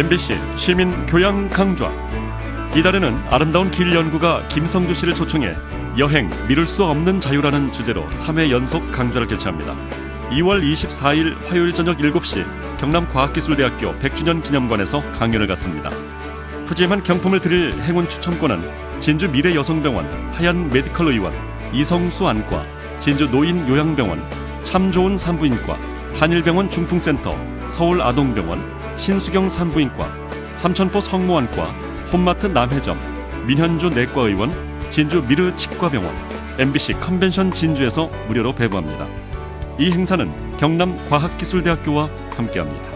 MBC 시민 교양 강좌 이달에는 아름다운 길 연구가 김성주 씨를 초청해 여행 미룰 수 없는 자유라는 주제로 3회 연속 강좌를 개최합니다. 2월 24일 화요일 저녁 7시 경남과학기술대학교 100주년 기념관에서 강연을 갖습니다. 푸짐한 경품을 드릴 행운 추첨권은 진주 미래여성병원 하얀 메디컬 의원 이성수 안과 진주 노인 요양병원 참 좋은 산부인과 한일병원 중풍센터 서울 아동병원 신수경 산부인과 삼천포 성모안과 홈마트 남해점 민현주 내과의원 진주 미르 치과병원 MBC 컨벤션 진주에서 무료로 배부합니다. 이 행사는 경남 과학기술대학교와 함께합니다.